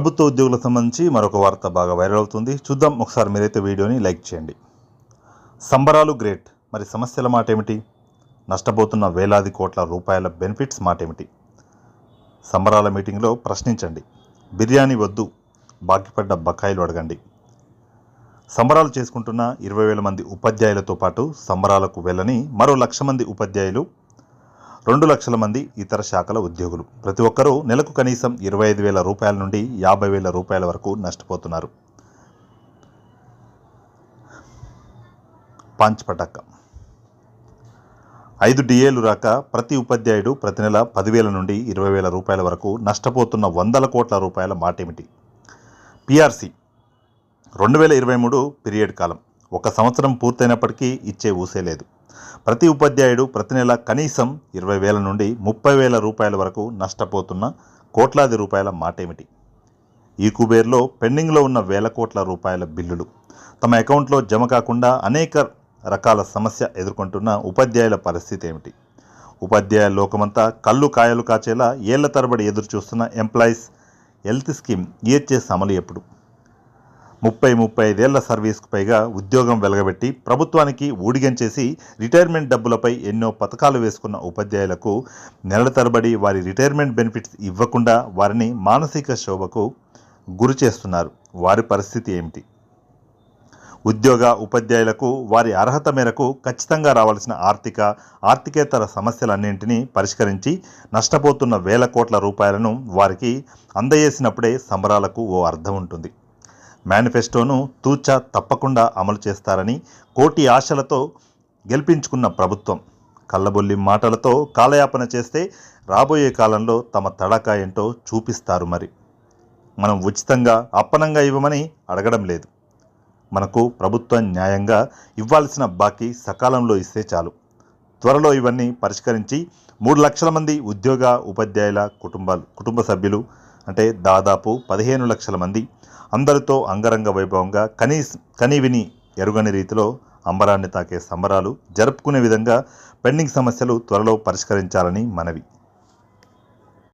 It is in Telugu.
ప్రభుత్వ ఉద్యోగులకు సంబంధించి మరొక వార్త బాగా వైరల్ అవుతుంది. చూద్దాం. ఒకసారి మీరైతే వీడియోని లైక్ చేయండి. సంబరాలు గ్రేట్. మరి సమస్యల మాట ఏమిటి నష్టపోతున్న వేలాది కోట్ల రూపాయల బెనిఫిట్స్ మాట ఏమిటి సంబరాల మీటింగ్లో ప్రశ్నించండి. బిర్యానీ వద్దు. బాకీపడ్డ బకాయిలు అడగండి. సంబరాలు చేసుకుంటున్న ఇరవై వేల మంది ఉపాధ్యాయులతో పాటు సంబరాలకు వెళ్ళని మరో లక్ష మంది ఉపాధ్యాయులు రెండు లక్షల మంది ఇతర శాఖల ఉద్యోగులు. ప్రతి ఒక్కరూ నెలకు కనీసం ఇరవై ఐదు వేల రూపాయల నుండి యాభై వేల రూపాయల వరకు నష్టపోతున్నారు. పాంచ్పటక్క ఐదు డిఏలు రాక ప్రతి ఉపాధ్యాయుడు ప్రతి నెల పదివేల నుండి ఇరవై వేల రూపాయల వరకు నష్టపోతున్న వందల కోట్ల రూపాయల మాటేమిటి? పిఆర్సి. రెండు వేల ఇరవై మూడు పీరియడ్ కాలం. ఒక సంవత్సరం పూర్తయినప్పటికీ ఇచ్చే ఊసే లేదు. ప్రతి ఉపాధ్యాయుడు ప్రతి నెల కనీసం ఇరవై వేల నుండి ముప్పై వేల రూపాయల వరకు నష్టపోతున్న కోట్లాది రూపాయల మాటేమిటి? ఈ కుబేర్లో పెండింగ్లో ఉన్న వేల కోట్ల రూపాయల బిల్లులు. తమ అకౌంట్లో జమ కాకుండా అనేక రకాల సమస్య ఎదుర్కొంటున్న ఉపాధ్యాయుల పరిస్థితి ఏమిటి? ఉపాధ్యాయ లోకమంతా కళ్ళు కాయలు కాచేలా ఏళ్ళ తరబడి ఎదురు చూస్తున్న ఎంప్లాయీస్ హెల్త్ స్కీమ్ ఈహెచ్ఎస్ అమలు ఎప్పుడు? ముప్పై ముప్పై ఐదేళ్ళ సర్వీస్కు పైగా ఉద్యోగం వెలగబెట్టి ప్రభుత్వానికి ఊడిగం చేసి రిటైర్మెంట్ డబ్బులపై ఎన్నో పథకాలు వేసుకున్న ఉపాధ్యాయులకు నెలల తరబడి వారి రిటైర్మెంట్ బెనిఫిట్స్ ఇవ్వకుండా వారిని మానసిక శోభకు గురి చేస్తున్నారు. వారి పరిస్థితి ఏమిటి? ఉద్యోగ ఉపాధ్యాయులకు వారి అర్హత మేరకు ఖచ్చితంగా రావాల్సిన ఆర్థిక ఆర్థికేతర సమస్యలన్నింటినీ పరిష్కరించి నష్టపోతున్న వేల కోట్ల రూపాయలను వారికి అందజేసినప్పుడే సంబరాలకు ఓ అర్థం ఉంటుంది. మేనిఫెస్టోను తూచా తప్పకుండా అమలు చేస్తారని కోటి ఆశలతో గెలిపించుకున్న ప్రభుత్వం. కళ్ళబొల్లి మాటలతో కాలయాపన చేస్తే రాబోయే కాలంలో తమ తడకా ఏంటో చూపిస్తారు మరి. మనం ఉచితంగా అప్పనంగా ఇవ్వమని అడగడం లేదు. మనకు ప్రభుత్వం న్యాయంగా ఇవ్వాల్సిన బాకీ సకాలంలో ఇస్తే చాలు. త్వరలో ఇవన్నీ పరిష్కరించి మూడు లక్షల మంది ఉద్యోగ ఉపాధ్యాయుల కుటుంబాలు కుటుంబ సభ్యులు అంటే దాదాపు పదిహేను లక్షల మంది అందరితో అంగరంగ వైభవంగా కనీస్ కనీవిని ఎరుగని రీతిలో అంబరాన్ని తాకే సంబరాలు జరుపుకునే విధంగా పెండింగ్ సమస్యలు త్వరలో పరిష్కరించాలని మనవి.